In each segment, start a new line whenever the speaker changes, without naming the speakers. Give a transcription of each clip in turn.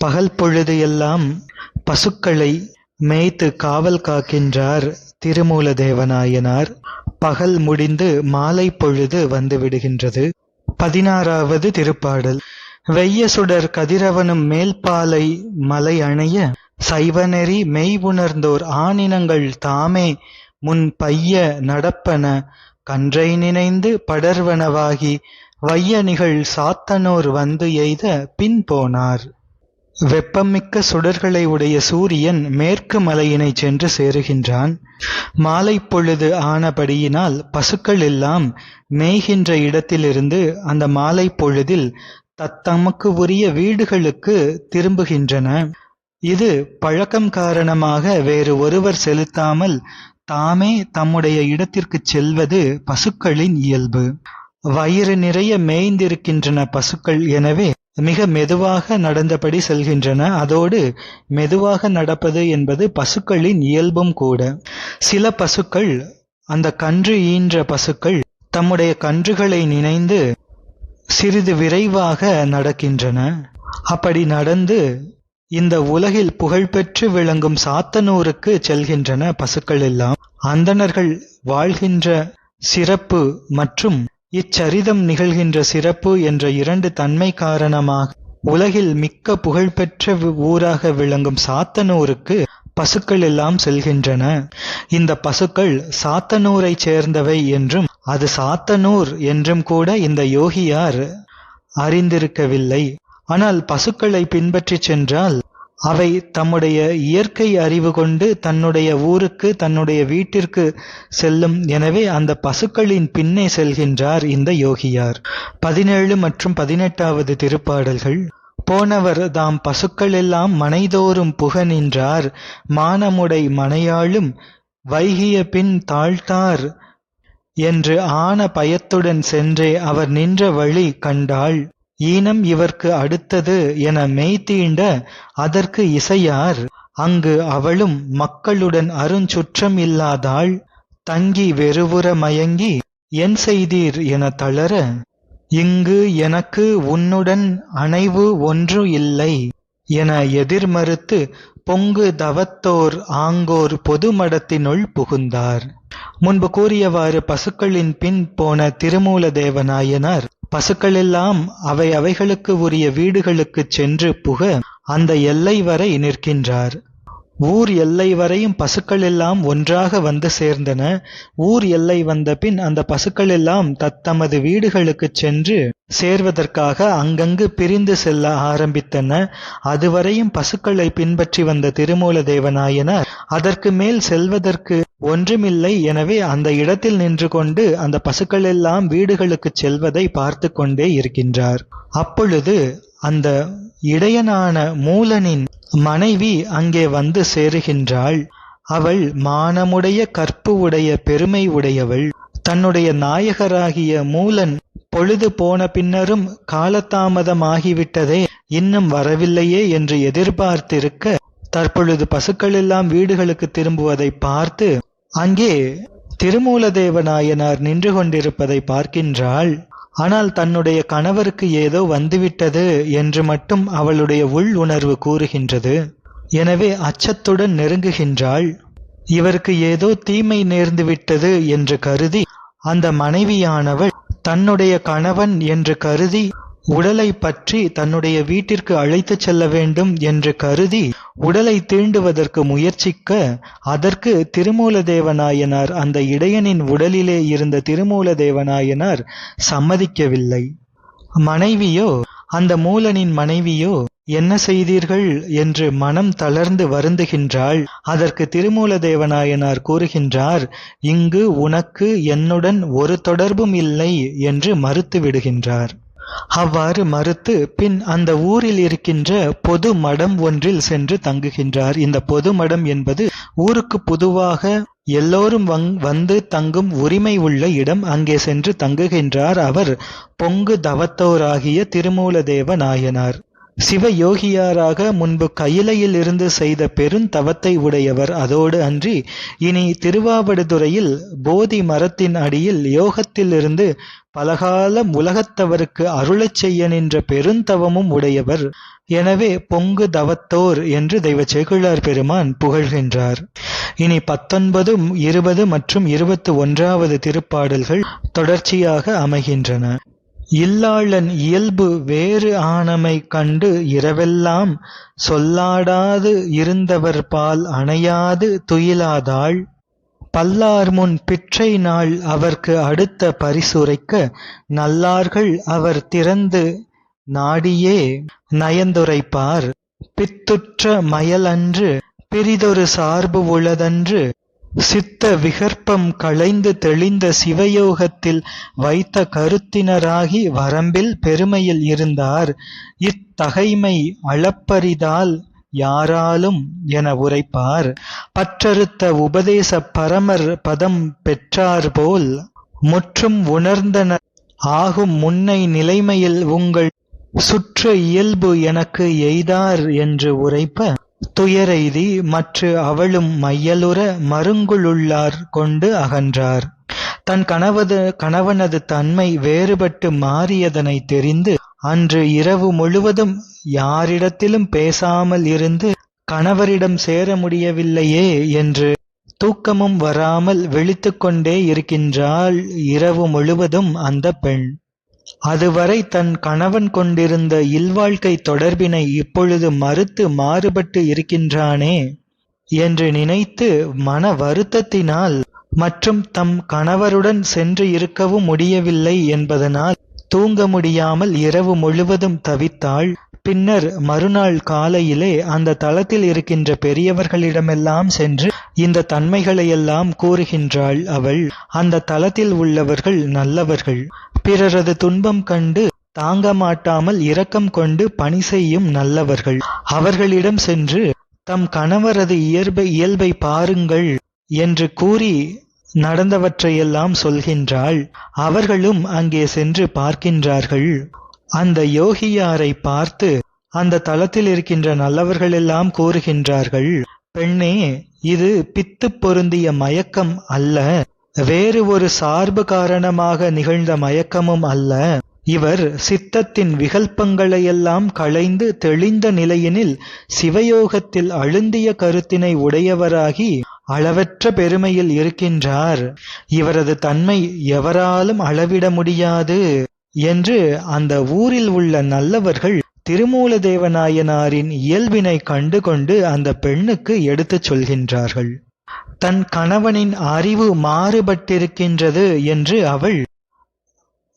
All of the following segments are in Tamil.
பகல் பொழுது எல்லாம் பசுக்களை மேய்த்து காவல் காக்கின்றார் திருமூலதேவநாயனார் பகல் முடிந்து மாலை பொழுது வந்து விடுகின்றது. பதினாறாவது திருப்பாடல். வெய்ய சுடர் கதிரவனும் மேல்பாலை மலை அணைய சைவநெறி மெய் உணர்ந்தோர் ஆனினங்கள் தாமே முன் பைய நடப்பன கன்றை நினைந்து படர்வனவாகி வைய நிகழ் சாத்தனோர் வந்து எய்த பின் போனார். வெப்பமிக்க சுடர்களை உடைய சூரியன் மேற்கு மலையினைச் சென்று சேருகின்றான். மாலை பொழுது ஆனபடியினால் பசுக்கள் எல்லாம் மேய்கின்ற இடத்திலிருந்து அந்த மாலை பொழுதில் தத்தமக்கு உரிய வீடுகளுக்கு திரும்புகின்றன. இது பழக்கம் காரணமாக வேறு ஒருவர் செலுத்தாமல் தாமே தம்முடைய இடத்திற்குச் செல்வது பசுக்களின் இயல்பு. வயிறு நிறைய மேய்ந்திருக்கின்றன பசுக்கள் எனவே மிக மெதுவாக நடந்தபடி செல்கின்றன. அதோடு மெதுவாக நடப்பது என்பது பசுக்களின் இயல்பும் கூட. சில பசுக்கள் அந்த கன்று ஈன்ற பசுக்கள் தம்முடைய கன்றுகளை நினைந்து சிறிது விரைவாக நடக்கின்றன. அப்படி நடந்து இந்த உலகில் புகழ்பெற்று விளங்கும் சாத்தனூருக்கு செல்கின்றன பசுக்கள் எல்லாம். அந்தணர்கள் வாழ்கின்ற சிறப்பு மற்றும் இச்சரிதம் நிகழ்கின்ற சிறப்பு என்ற இரண்டு தன்மை காரணமாக உலகில் மிக்க புகழ்பெற்ற ஊராக விளங்கும் சாத்தனூருக்கு பசுக்கள் எல்லாம் செல்கின்றன. இந்த பசுக்கள் சாத்தனூரைச் சேர்ந்தவை என்றும் அது சாத்தனூர் என்றும் கூட இந்த யோகியார் அறிந்திருக்கவில்லை. ஆனால் பசுக்களை பின்பற்றிச் சென்றால் அவை தம்முடைய இயற்கை அறிவு கொண்டு தன்னுடைய ஊருக்கு தன்னுடைய வீட்டிற்கு செல்லும். எனவே அந்த பசுக்களின் பின்னே செல்கின்றார் இந்த யோகியார். பதினேழு மற்றும் பதினெட்டாவது திருப்பாடல்கள். போனவர் தாம் பசுக்கள் எல்லாம் மனைதோறும் புக நின்றார். மானமுடை மனையாளும் வைகிய பின் தாழ்த்தார் என்று ஆன பயத்துடன் சென்றே அவர் நின்ற வழி கண்டாள். ஈனம் இவர்க்கு அடுத்தது என மெய்தீண்ட அதற்கு இசையார். அங்கு அவளும் மக்களுடன் அருஞ்சுற்றம் இல்லாதாள் தங்கி வெறுவுற மயங்கி என் செய்தீர் என தளர இங்கு எனக்கு உன்னுடன் அணைவு ஒன்று இல்லை என எதிர்மறுத்து பொங்கு தவத்தோர் ஆங்கோர் பொதுமடத்தினுள் புகுந்தார். முன்பு கூறியவாறு பசுக்களின் பின் போன திருமூலதேவநாயனார் பசுக்களெல்லாம் அவை அவைகளுக்கு உரிய வீடுகளுக்குச் சென்று புக அந்த எல்லை வரை நிற்கின்றார். ஊர் எல்லை வரையும் பசுக்கள் எல்லாம் ஒன்றாக வந்து சேர்ந்தன. ஊர் எல்லை வந்த பின் அந்த பசுக்கள் எல்லாம் தத்தமது வீடுகளுக்குச் சென்று சேர்வதற்காக அங்கங்கு பிரிந்து செல்ல ஆரம்பித்தன. அதுவரையும் பசுக்களை பின்பற்றி வந்த திருமூல தேவநாயனார் அதற்கு மேல் செல்வதற்கு ஒன்றுமில்லை. எனவே அந்த இடத்தில் நின்று கொண்டு அந்த பசுக்கள் எல்லாம் வீடுகளுக்கு செல்வதை பார்த்து கொண்டே இருக்கின்றார். அப்பொழுது அந்த இடையனான மூலனின் மனைவி அங்கே வந்து சேருகின்றாள். அவள் மானமுடைய கற்பு உடைய பெருமை உடையவள். தன்னுடைய நாயகராகிய மூலன் பொழுது போன பின்னரும் காலதாமதமாகிவிட்டதே இன்னும் வரவில்லையே என்று எதிர்பார்த்திருக்க தற்பொழுது பசுக்களெல்லாம் வீடுகளுக்கு திரும்புவதை பார்த்து அங்கே திருமூலதேவநாயனார் நின்று கொண்டிருப்பதை பார்க்கின்றாள். ஆனால் தன்னுடைய கணவருக்கு ஏதோ வந்துவிட்டது என்று மட்டும் அவளுடைய உள் உணர்வு கூறுகின்றது. எனவே அச்சத்துடன் நெருங்குகின்றாள். இவருக்கு ஏதோ தீமை நேர்ந்துவிட்டது என்று கருதி அந்த மனைவியானவள் தன்னுடைய கணவன் என்று கருதி உடலை பற்றி தன்னுடைய வீட்டிற்கு அழைத்துச் செல்ல வேண்டும் என்று கருதி உடலை தீண்டுவதற்கு முயற்சிக்க அதற்கு திருமூலதேவநாயனார் அந்த இடையனின் உடலிலே இருந்த திருமூலதேவநாயனார் சம்மதிக்கவில்லை. மனைவியோ அந்த மூலனின் மனைவியோ என்ன செய்தீர்கள்? என்று மனம் தளர்ந்து வருந்துகின்றாள். அதற்கு திருமூலதேவநாயனார் கூறுகின்றார் இங்கு உனக்கு என்னுடன் ஒரு தொடர்பும் இல்லை என்று மறுத்து விடுகின்றார் அவ்வாறு மறுத்து பின் அந்த ஊரில் இருக்கின்ற பொது மடம் ஒன்றில் சென்று தங்குகின்றார். இந்த பொது மடம் என்பது ஊருக்கு பொதுவாக எல்லோரும் வந்து தங்கும் உரிமை உள்ள இடம். அங்கே சென்று தங்குகின்றார் அவர் பொங்கு தவத்தோராகிய திருமூலதேவ நாயனார். சிவயோகியாராக முன்பு கையிலையில் இருந்து செய்த பெருந்தவத்தை உடையவர் அதோடு அன்றி இனி திருவாவடுதுறையில் போதி மரத்தின் அடியில் யோகத்திலிருந்து பலகாலம் உலகத்தவருக்கு அருளச் செய்ய நின்ற பெருந்தவமும் உடையவர். எனவே பொங்கு தவத்தோர் என்று தெய்வ சேகுழார் பெருமான் புகழ்கின்றார். இனி பத்தொன்பது இருபது மற்றும் இருபத்தி ஒன்றாவது திருப்பாடல்கள் தொடர்ச்சியாக அமைகின்றன. இல்லாளன் இயல்பு வேறு ஆனமை கண்டு இரவெல்லாம் சொல்லாடாது இருந்தவர் பால் அணையாது துயிலாதாள். பல்லார் முன் பிற்றை நாள் அவர்க்கு அடுத்த பரிசுரைக்க நல்லார்கள் அவர் திறந்து நாடியே. நயந்துரைப்பார் பித்துற்ற மயலன்று பிரிதொரு சார்பு உளதன்று சித்த விகற்பம் களைந்து தெளிந்த சிவயோகத்தில் வைத்த கருத்தினராகி வரம்பில் பெருமையில் இருந்தார். இத்தகைமை அளப்பரிதால் யாராலும் என உரைப்பார். பற்றறுத்த உபதேச பரமர் பதம் பெற்றார்போல் முற்றும் உணர்ந்தனர் ஆகும் முன்னை நிலைமையில் உங்கள் சுற்ற இயல்பு எனக்கு எய்தார் என்று உரைப்ப துயரெய்தி மற்று அவளும் மையலுற மருங்குளுள்ளார் கொண்டு அகன்றார். தன் கணவது கணவனது தன்மை வேறுபட்டு மாறியதனை தெரிந்து அன்று இரவு முழுவதும் யாரிடத்திலும் பேசாமல் இருந்து கணவரிடம் சேர முடியவில்லையே என்று தூக்கமும் வராமல் விழித்துக் கொண்டே இருக்கின்றாள் இரவு முழுவதும் அந்த பெண். அதுவரை தன் கணவன் கொண்டிருந்த இல்வாழ்க்கை தொடர்பினை இப்பொழுது மறுத்து மாறுபட்டு இருக்கின்றானே என்று நினைத்து மன வருத்தத்தினால் மற்றும் தம் கணவருடன் சென்று இருக்கவும் முடியவில்லை என்பதனால் தூங்க முடியாமல் இரவு முழுவதும் தவித்தாள். பின்னர் மறுநாள் காலையிலே அந்த தளத்தில் இருக்கின்ற பெரியவர்களிடமெல்லாம் சென்று இந்த தன்மைகளையெல்லாம் கூறுகின்றாள் அவள். அந்த தளத்தில் உள்ளவர்கள் நல்லவர்கள். பிறரது துன்பம் கண்டு தாங்க மாட்டாமல் இரக்கம் கொண்டு பணி செய்யும் நல்லவர்கள். அவர்களிடம் சென்று தம் கணவரது இயல்பை இயல்பை பாருங்கள் என்று கூறி நடந்தவற்றையெல்லாம் சொல்கின்றாள். அவர்களும் அங்கே சென்று பார்க்கின்றார்கள். அந்த யோகியாரை பார்த்து அந்த தளத்தில் இருக்கின்ற நல்லவர்களெல்லாம் கூறுகின்றார்கள் பெண்ணே இது பித்து பொருந்திய மயக்கம் அல்ல. வேறு ஒரு சார்பு காரணமாக நிகழ்ந்த மயக்கமும் அல்ல. இவர் சித்தத்தின் விகல்பங்களையெல்லாம் களைந்து தெளிந்த நிலையினில் சிவயோகத்தில் அழுந்திய கருத்தினை உடையவராகி அளவற்ற பெருமையில் இருக்கின்றார். இவரது தன்மை எவராலும் அளவிட முடியாது என்று அந்த ஊரில் உள்ள நல்லவர்கள் திருமூல தேவநாயனாரின் இயல்பினை கண்டுகொண்டு அந்த பெண்ணுக்கு எடுத்துச் சொல்கின்றார்கள். தன் கணவனின் அறிவு மாறுபட்டிருக்கின்றது என்று அவள்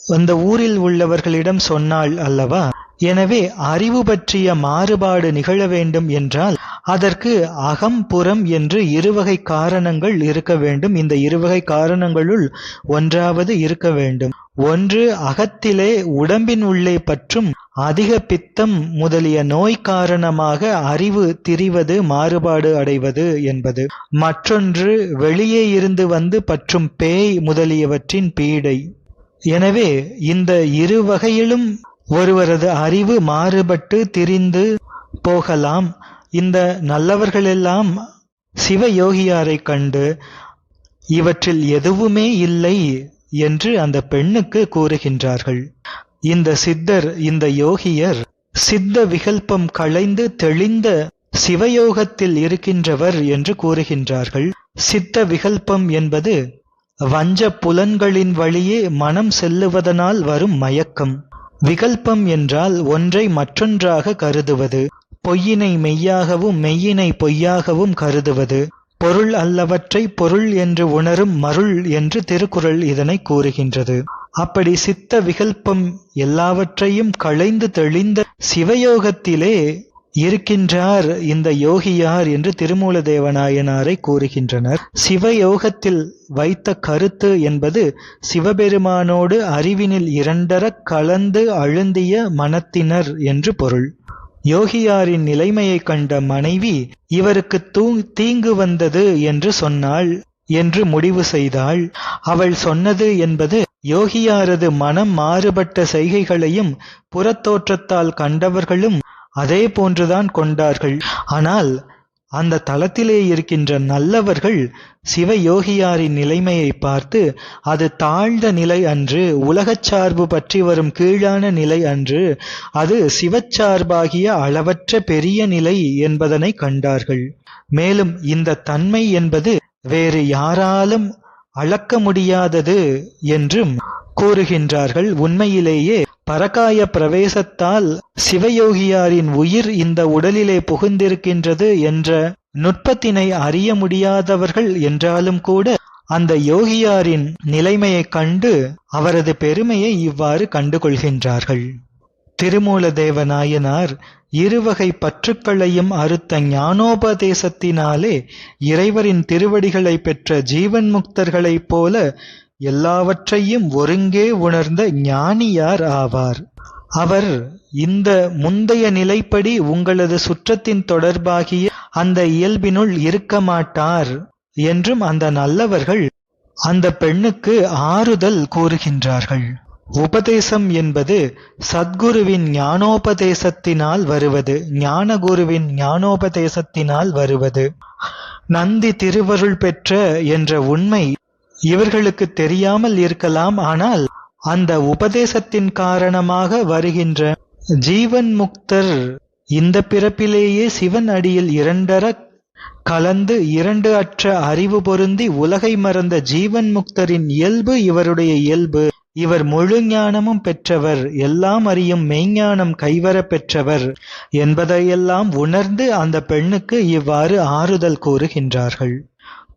அந்த ஊரில் உள்ளவர்களிடம் சொன்னாள் அல்லவா? எனவே அறிவு பற்றிய மாறுபாடு நிகழ வேண்டும் என்றால் அதற்கு அகம் புறம் என்று இருவகை காரணங்கள் இருக்க வேண்டும். இந்த இருவகை காரணங்களுள் ஒன்றாவது இருக்க வேண்டும். ஒன்று அகத்திலே உடம்பின் உள்ளே பற்றும் அதிக பித்தம் முதலிய நோய் காரணமாக அறிவு திரிவது மாறுபாடு அடைவது என்பது. மற்றொன்று வெளியே இருந்து வந்து பற்றும் பேய் முதலியவற்றின் பீடை. எனவே இந்த இரு வகையிலும் ஒருவரது அறிவு மாறுபட்டு திரிந்து போகலாம். இந்த நல்லவர்களெல்லாம் சிவயோகியாரை கண்டு இவற்றில் எதுவுமே இல்லை என்று அந்த பெண்ணுக்கு கூறுகின்றார்கள். இந்த சித்தர் இந்த யோகியர் சித்த விகல்பம் களைந்து தெளிந்த சிவயோகத்தில் இருக்கின்றவர் என்று கூறுகின்றார்கள். சித்த விகல்பம் என்பது வஞ்ச புலன்களின் வழியே மனம் செல்லுவதனால் வரும் மயக்கம். விகல்பம் என்றால் ஒன்றை மற்றொன்றாக கருதுவது. பொய்யினை மெய்யாகவும் மெய்யினை பொய்யாகவும் கருதுவது பொருள் அல்லவற்றை பொருள் என்று உணரும் மருள் என்று திருக்குறள் இதனை கூறுகின்றது. அப்படி சித்த விகல்பம் எல்லாவற்றையும் களைந்து தெளிந்த சிவயோகத்திலே இருக்கின்றார் இந்த யோகியார் என்று திருமூல தேவநாயனாரை கூறுகின்றனர். சிவயோகத்தில் வைத்த கருத்து என்பது சிவபெருமானோடு அறிவினில் இரண்டர கலந்து அழுந்திய மனத்தினர் என்று பொருள். யோகியாரின் நிலைமையைக் கண்ட மனைவி இவருக்கு தூ தீங்கு வந்தது என்று சொன்னாள் என்று முடிவு செய்தாள். அவள் சொன்னது என்பது யோகியாரது மனம் மாறுபட்ட செய்கைகளையும் புறத்தோற்றத்தால் கண்டவர்களும் அதே போன்றுதான் கொண்டார்கள். ஆனால் அந்த தளத்திலே இருக்கின்ற நல்லவர்கள் சிவயோகியாரின் நிலைமையை பார்த்து அது தாழ்ந்த நிலை அன்று உலகச் சார்பு பற்றி வரும் கீழான நிலை அன்று அது சிவச்சார்பாகிய அளவற்ற பெரிய நிலை என்பதனை கண்டார்கள். மேலும் இந்த தன்மை என்பது வேறு யாராலும் அளக்க முடியாதது என்றும் கூறுகின்றார்கள். உண்மையிலேயே பரகாய பிரவேசத்தால் சிவயோகியாரின் உயிர் இந்த உடலிலே புகுந்திருக்கின்றது என்ற நுட்பத்தினை அறிய முடியாதவர்கள் என்றாலும் கூட அந்த யோகியாரின் நிலைமையைக் கண்டு அவரது பெருமையை இவ்வாறு கண்டுகொள்கின்றார்கள். திருமூலதேவ நாயனார் இருவகை பற்றுக்களையும் அறுத்த ஞானோபதேசத்தினாலே இறைவரின் திருவடிகளை பெற்ற ஜீவன் முக்தர்களைப் போல எல்லாவற்றையும் ஒருங்கே உணர்ந்த ஞானியார் ஆவார். அவர் இந்த முந்தைய நிலைப்படி உங்களது சுற்றத்தின் தொடர்பாகிய அந்த இயல்பினுள் இருக்க மாட்டார் என்றும் அந்த நல்லவர்கள் அந்த பெண்ணுக்கு ஆறுதல் கூறுகின்றார்கள். உபதேசம் என்பது சத்குருவின் ஞானோபதேசத்தினால் வருவது ஞானகுருவின் ஞானோபதேசத்தினால் வருவது. நந்தி திருவருள் பெற்ற என்ற உண்மை இவர்களுக்கு தெரியாமல் இருக்கலாம் ஆனால் அந்த உபதேசத்தின் காரணமாக வருகின்ற ஜீவன் முக்தர் இந்த பிறப்பிலேயே சிவன் அடியில் இரண்டர கலந்து இரண்டு அற்ற அறிவு பொருந்தி உலகை மறந்த ஜீவன் முக்தரின் இயல்பு இவருடைய இயல்பு. இவர் முழு ஞானமும் பெற்றவர் எல்லாம் அறியும் மெய்ஞானம் கைவர பெற்றவர் என்பதையெல்லாம் உணர்ந்து அந்த பெண்ணுக்கு இவ்வாறு ஆறுதல் கூறுகின்றார்கள்.